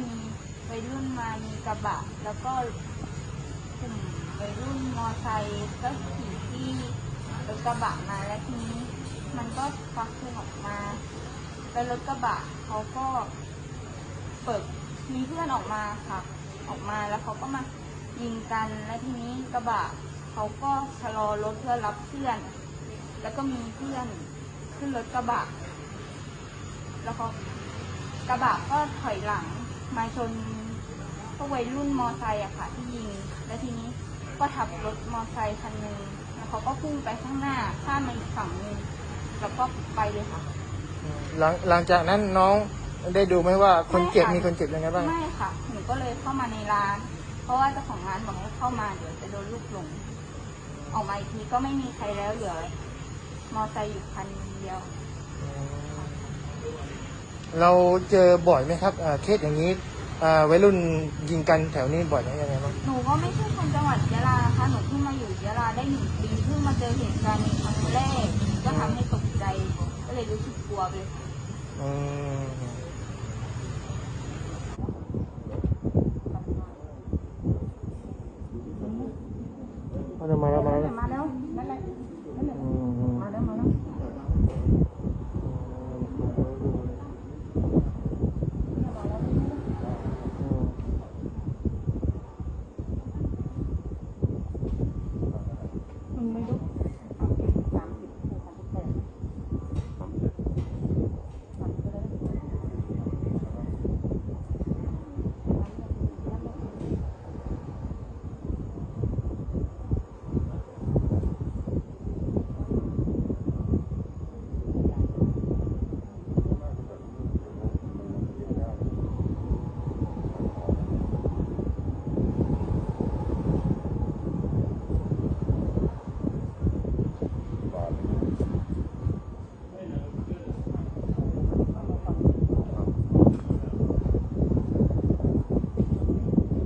มีวัยรุ่นมามีกระบะ แล้วก็กลุ่มวัยรุ่นมอไซค์ก็ขี่ที่รถกระบะมาแล้วทีนี้ มันก็ควักปืนออกมาแล้วรถกระบะเขาก็เปิดมีเพื่อนออกมาค่ะ ออกมาแล้วเขาก็มายิงกันแล้วทีนี้กระบะเขาก็ชะลอรถเพื่อรับเพื่อน แล้วก็มีเพื่อนขึ้นรถกระบะ แล้วเขากระบะก็ถอยหลัง มาชนพวกวัยรุ่นมอไซค์อะค่ะที่ยิง แล้วทีนี้ก็ทับรถมอไซค์คันหนึ่งแล้วเขาก็พุ่งไปข้างหน้าข้ามมาอีกฝั่งหนึ่งแล้วก็ไปเลยค่ะ หลังหลังจากนั้นน้องได้ดูไหมว่าคนเจ็บมีคนเจ็บยังไงบ้าง ไม่ค่ะ หนูก็เลยเข้ามาในร้าน เพราะว่าเจ้าของร้านบอกให้เข้ามาเดี๋ยวจะโดนลูกหลง ออกมาอีกทีก็ไม่มีใครแล้วเหลือมอไซค์อยู่คันเดียว เราเจอบ่อยไหมครับอ่าเคสอย่างนี้อ่าวัยรุ่นยิงกันแถวนี้บ่อยไหมยังไงบ้างหนูก็ไม่ใช่คนจังหวัดยะลานะคะหนูเพิ่งมาอยู่ยะลาได้หนึ่งปีเพิ่งมาเจอเหตุการณ์ในครั้งแรกก็ทำให้ตกใจก็เลยรู้สึกกลัวไปเลยค่ะ อืมเอาทำไมเรา